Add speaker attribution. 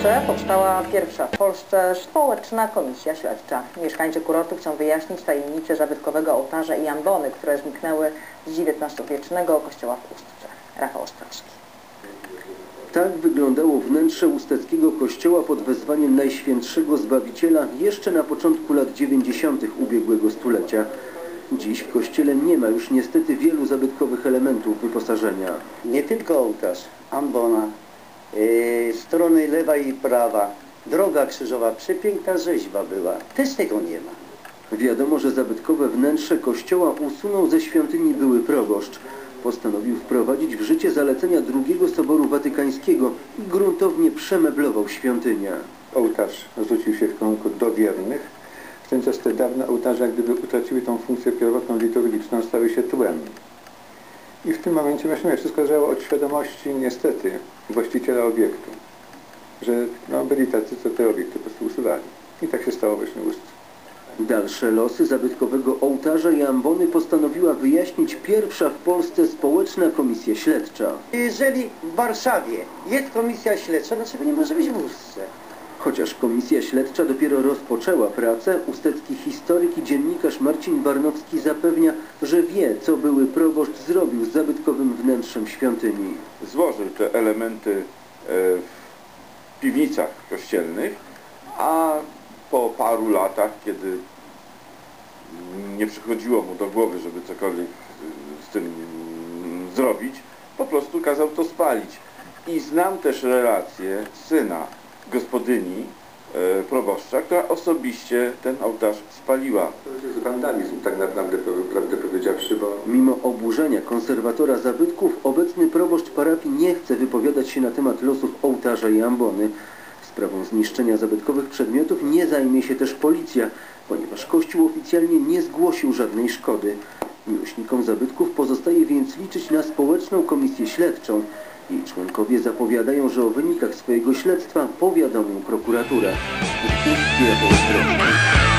Speaker 1: W Ustce powstała pierwsza w Polsce społeczna komisja śledcza. Mieszkańcy kurortu chcą wyjaśnić tajemnicę zabytkowego ołtarza i ambony, które zniknęły z XIX-wiecznego kościoła w Ustce. Rafał Ostrowski.
Speaker 2: Tak wyglądało wnętrze usteckiego kościoła pod wezwaniem Najświętszego Zbawiciela jeszcze na początku lat 90. ubiegłego stulecia. Dziś w kościele nie ma już niestety wielu zabytkowych elementów wyposażenia.
Speaker 3: nie tylko ołtarz, ambona, strony lewa i prawa, droga krzyżowa, przepiękna rzeźba była. Też tego nie ma.
Speaker 2: Wiadomo, że zabytkowe wnętrze kościoła usunął ze świątyni były proboszcz. Postanowił wprowadzić w życie zalecenia II Soboru Watykańskiego i gruntownie przemeblował świątynię.
Speaker 4: ołtarz zwrócił się w kierunku do wiernych. W ten czas te dawne ołtarze jak gdyby utraciły tą funkcję pierwotną liturgiczną, stały się tłem. I w tym momencie właśnie wszystko zależało od świadomości niestety właściciela obiektu, że no, byli tacy, co te obiekty po prostu usuwali. I tak się stało właśnie w Ustce.
Speaker 2: Dalsze losy zabytkowego ołtarza i ambony postanowiła wyjaśnić pierwsza w Polsce społeczna komisja śledcza.
Speaker 3: Jeżeli w Warszawie jest komisja śledcza, dlaczego nie może być w Ustce?
Speaker 2: Chociaż komisja śledcza dopiero rozpoczęła pracę, ustecki historyk i dziennikarz Marcin Barnowski zapewnia, że wie, co były proboszcz zrobił z zabytkowym wnętrzem świątyni.
Speaker 5: złożył te elementy e, w piwnicach kościelnych, a po paru latach, kiedy nie przychodziło mu do głowy, żeby cokolwiek e, z tym zrobić, po prostu kazał to spalić. I znam też relację syna gospodyni e, proboszcza, która osobiście ten ołtarz spaliła.
Speaker 4: To jest wandalizm tak naprawdę, prawdę powiedziawszy, bo
Speaker 2: Mimo oburzenia konserwatora zabytków, obecny proboszcz parafii nie chce wypowiadać się na temat losów ołtarza i ambony. Sprawą zniszczenia zabytkowych przedmiotów nie zajmie się też policja, ponieważ Kościół oficjalnie nie zgłosił żadnej szkody. Miłośnikom zabytków pozostaje więc liczyć na społeczną komisję śledczą. Jej członkowie zapowiadają, że o wynikach swojego śledztwa powiadomią prokuraturę. Ostrowski.